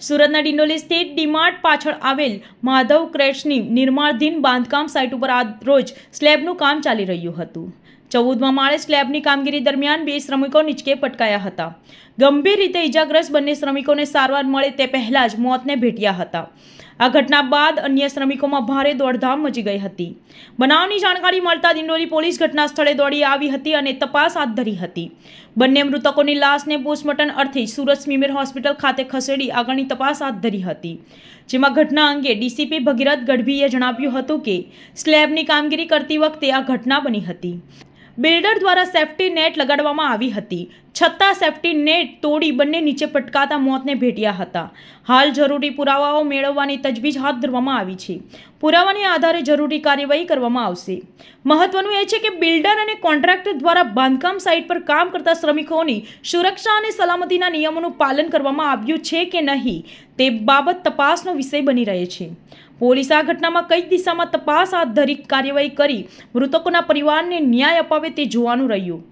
સુરતના ડિંડોલી સ્થિત ડીમાર્ટ પાછળ આવેલ માધવ ક્રેશની નિર્માણધીન બાંધકામ સાઇટ ઉપર આજ રોજ સ્લેબનું કામ ચાલી રહ્યું હતું. ચૌદમા માળે સ્લેબની કામગીરી દરમિયાન બે શ્રમિકો નીચકે પટકાયા હતા. ગંભીર રીતે ઇજાગ્રસ્ત બંને શ્રમિકોને સારવાર મળે તે પહેલાં જ મોતને ભેટ્યા હતા. આ ઘટના બાદ અન્ય શ્રમિકોમાં ભારે દોડધામ મચી ગઈ હતી. બનાવની જાણકારી મળતા દિંડોરી પોલીસ ઘટના સ્થળે દોડી આવી હતી અને તપાસ હાથ ધરી હતી. બંને મૃતકોની લાશને પોસ્ટમોર્ટમ અર્થે સુરત સ્મીમેર હોસ્પિટલ ખાતે ખસેડી આગળની તપાસ હાથ ધરી હતી. જેમાં ઘટના અંગે ડીસીપી ભગીરથ ગઢવીએ જણાવ્યું હતું કે, સ્લેબની કામગીરી કરતી વખતે આ ઘટના બની હતી. બિલ્ડર દ્વારા સેફ્ટી નેટ લગાડવામાં આવી હતી. છતાં સેફ્ટી નેટ તોડી બંને નીચે પટકાતા મોતને ભેટ્યા હતા. હાલ જરૂરી પુરાવાઓ મેળવવાની તજવીજ હાથ ધરવામાં આવી છે. પુરાવાને આધારે જરૂરી કાર્યવાહી કરવામાં આવશે. મહત્વનું એ છે કે બિલ્ડર અને કોન્ટ્રાક્ટર દ્વારા બાંધકામ સાઇટ પર કામ કરતા શ્રમિકોની સુરક્ષા અને સલામતીના નિયમોનું પાલન કરવામાં આવ્યું છે કે નહીં તે બાબત તપાસનો વિષય બની રહે છે. પોલીસ આ ઘટનામાં કઈ દિશામાં તપાસ હાથ ધરી કાર્યવાહી કરી મૃતકોના પરિવારને ન્યાય અપાવે તે જોવાનું રહ્યું.